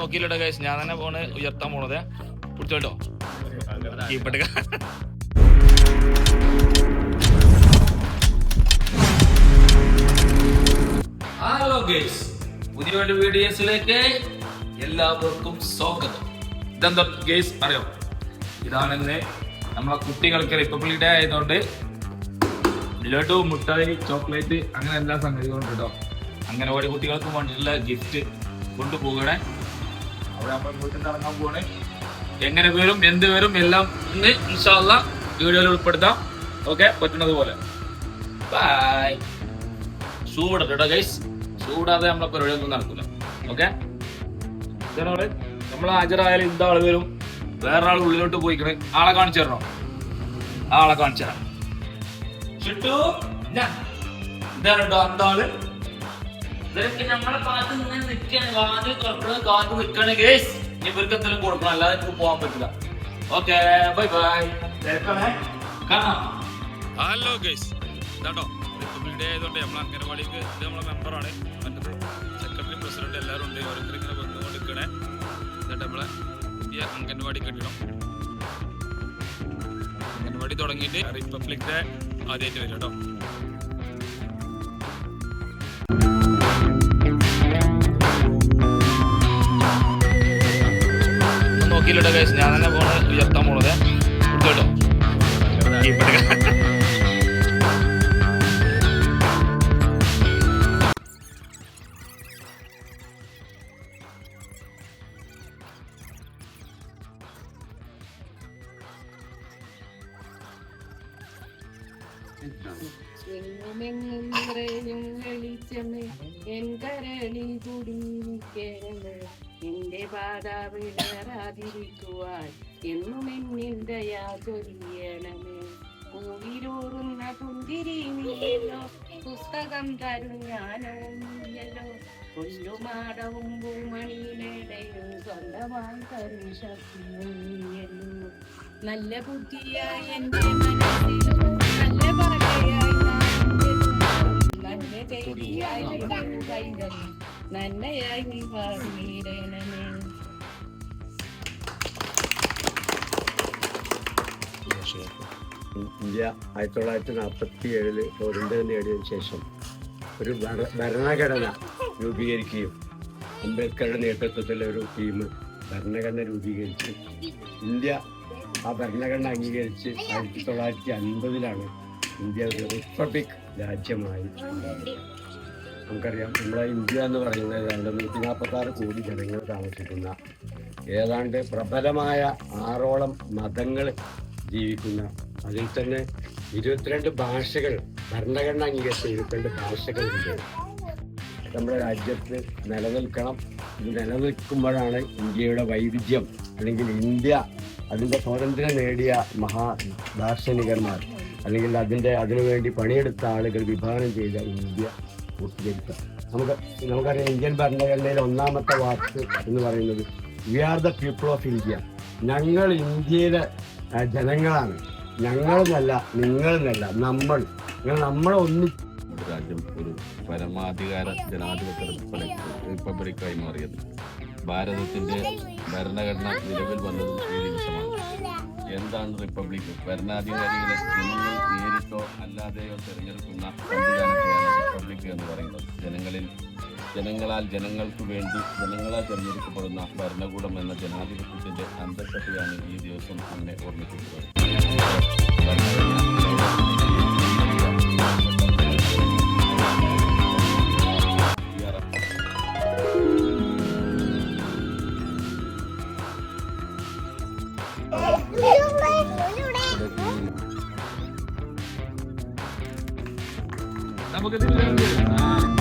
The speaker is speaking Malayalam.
നോക്കിയില്ലട്ടോ ഗൈസ് ഞാൻ തന്നെ പോണ് ഉയർത്താൻ പോണത്. പിടിച്ചോട്ടോ കീപ്പട്ട് ഹലോ പുതിയൊരു എല്ലാവർക്കും സ്വാഗതം. ഇതെന്താ ഗൈസ് അറിയോ? ഇതാണെന്ന് നമ്മളെ കുട്ടികൾക്ക് റിപ്പബ്ലിക് ഡേ ആയതുകൊണ്ട് ലഡു മുട്ടായി ചോക്ലേറ്റ് അങ്ങനെ എല്ലാ സംഗതികളും കേട്ടോ അങ്ങനെ ഓരോ കുട്ടികൾക്കും വേണ്ടിയിട്ടുള്ള ഗിഫ്റ്റ് കൊണ്ടുപോകണേ എങ്ങനെ വരും എന്ത് വരും എല്ലാം വീഡിയോയിൽ ഉൾപ്പെടുത്താം. ഓക്കെ പറ്റുന്നത് പോലെ. ബൈ ചൂടട്ടോ കേട്ടോ ഗൈസ് ചൂടാതെ നമ്മളെ പരിപാടി ഒന്നും നടക്കില്ല ഓക്കെ നമ്മൾ ഹാജരായാലും എന്താ ആൾ വരും. വേറെ ആൾ ഉള്ളിലോട്ട് പോയിക്കണേ. ആളെ കാണിച്ചു തരണോ? ആളെ കാണിച്ചു തരാം. എന്താണ് ഇതാണ് കേട്ടോ ആൾ ഇവരൊക്കെ നമ്മളെ ഭാഗത്ത് ഇങ്ങനെ നിൽക്കുകയാണ് വാതിൽ തുറക്കണ കാത്ത് നിൽക്കാണ് ഗേസ് ഇനി ഇവർക്ക് എന്തെങ്കിലും കൊടുക്കണം. അല്ലാതെ എനിക്ക് പോകാൻ പറ്റില്ല. ഓക്കെ ബൈ ബൈ കാണാം. ഹലോ ഗേസ് റിപ്പബ്ലിക് ഡേ ആയതുകൊണ്ട് നമ്മൾ അംഗനവാടിക്ക് ഇത് നമ്മളെ മെമ്പറാണ് മറ്റത് സെക്രട്ടറി പ്രസിഡന്റ് എല്ലാവരും ഉണ്ട്. ഓരോരുത്തർ ഇങ്ങനെ വന്നുകൊണ്ട് നിൽക്കണേ എന്നിട്ട് നമ്മളെ പുതിയ അംഗൻവാടി കെട്ടിടം. അംഗൻവാടി തുടങ്ങിയിട്ട് റിപ്പബ്ലിക് ഡേ ആദ്യമായിട്ട് വരും കേട്ടോ. നോക്കിയില്ലട്ടോ ഗൈസ് ഞാൻ തന്നെ പോണ് ഉയർത്താൻ പോണത്. കേട്ടോ ും. എൻ കരളിൽ കുടിയിരിക്കണമേ എന്റെ പാതാവിടാതിരിക്കുവാൻ എന്നും എന്നിൽ ദയാ ചൊല്ലിയണമേ കൂവിലൂറുന്ന പുന്തിരി നീയല്ലോ പുസ്തകം തരും ഞാനവും നീയല്ലോ കൊല്ലുമാടവും പൂമണിയിലേടയും സ്വന്തമായി തരും ശക്തി നീയല്ലോ നല്ല ബുദ്ധിയായി എന്റെ മനസ്സിലും നീ ഇന്ത്യ ആയിരത്തി തൊള്ളായിരത്തി നാൽപ്പത്തി ഏഴിൽ സ്വാതന്ത്ര്യം നേടിയതിനു ശേഷം ഒരു ഭരണഘടന രൂപീകരിക്കുകയും അംബേദ്കറുടെ നേതൃത്വത്തിലെ ഒരു ടീം ഭരണഘടന രൂപീകരിച്ച് ഇന്ത്യ ആ ഭരണഘടന അംഗീകരിച്ച് ആയിരത്തി തൊള്ളായിരത്തി അൻപതിലാണ് ഇന്ത്യ ഒരു റിപ്പബ്ലിക് രാജ്യമായി നമുക്കറിയാം. നമ്മളെ ഇന്ത്യ എന്ന് പറയുന്നത് ഏതാണ്ട് നൂറ്റി നാൽപ്പത്താറ് കോടി ജനങ്ങൾ താമസിക്കുന്ന ഏതാണ്ട് പ്രബലമായ ആറോളം മതങ്ങൾ ജീവിക്കുന്ന അതിൽ തന്നെ ഇരുപത്തിരണ്ട് ഭാഷകൾ ഭരണഘടന അംഗീകരിച്ച ഇരുപത്തിരണ്ട് ഭാഷകളുണ്ട് നമ്മുടെ രാജ്യത്ത് നിലനിൽക്കണം. ഇത് നിലനിൽക്കുമ്പോഴാണ് ഇന്ത്യയുടെ വൈവിധ്യം അല്ലെങ്കിൽ ഇന്ത്യ അതിന്റെ സ്വാതന്ത്ര്യം നേടിയ മഹാ ദാർശനികന്മാർ അല്ലെങ്കിൽ അതിന്റെ അതിനുവേണ്ടി പണിയെടുത്ത ആളുകൾ വിഭാവനം ചെയ്ത ഇന്ത്യ. പൂർത്തീകരിക്കുക നമുക്ക് നമുക്കറിയാം ഇന്ത്യൻ ഭരണഘടനയിൽ ഒന്നാമത്തെ വാക്ക് എന്ന് പറയുന്നത് we are the people of India ഞങ്ങൾ ഇന്ത്യയിലെ ജനങ്ങളാണ്. ഞങ്ങളെന്നല്ല നിങ്ങളെന്നല്ല നമ്മൾ. നിങ്ങൾ നമ്മളെ ഒന്നി രാജ്യം ഒരു പരമാധികാര ജനാധിപത്യ റിപ്പബ്ലിക് റിപ്പബ്ലിക്കായി മാറിയത്. ഭാരതത്തിന്റെ ഭരണഘടന നിലവിൽ വന്നതും ഈ എന്താണ് റിപ്പബ്ലിക്? ഭരണാധികാരികളെ ജനങ്ങളാൽ ജനങ്ങൾക്ക് വേണ്ടി ജനങ്ങളാൽ തിരഞ്ഞെടുക്കപ്പെടുന്ന ഭരണകൂടം എന്ന ജനാധിപത്യത്തിന്റെ അന്തസ്സത്തെയാണ് ഈ ദിവസം നമ്മെ ഓർമ്മിപ്പിക്കുന്നത്. ഭരണഘടന നമുക്ക്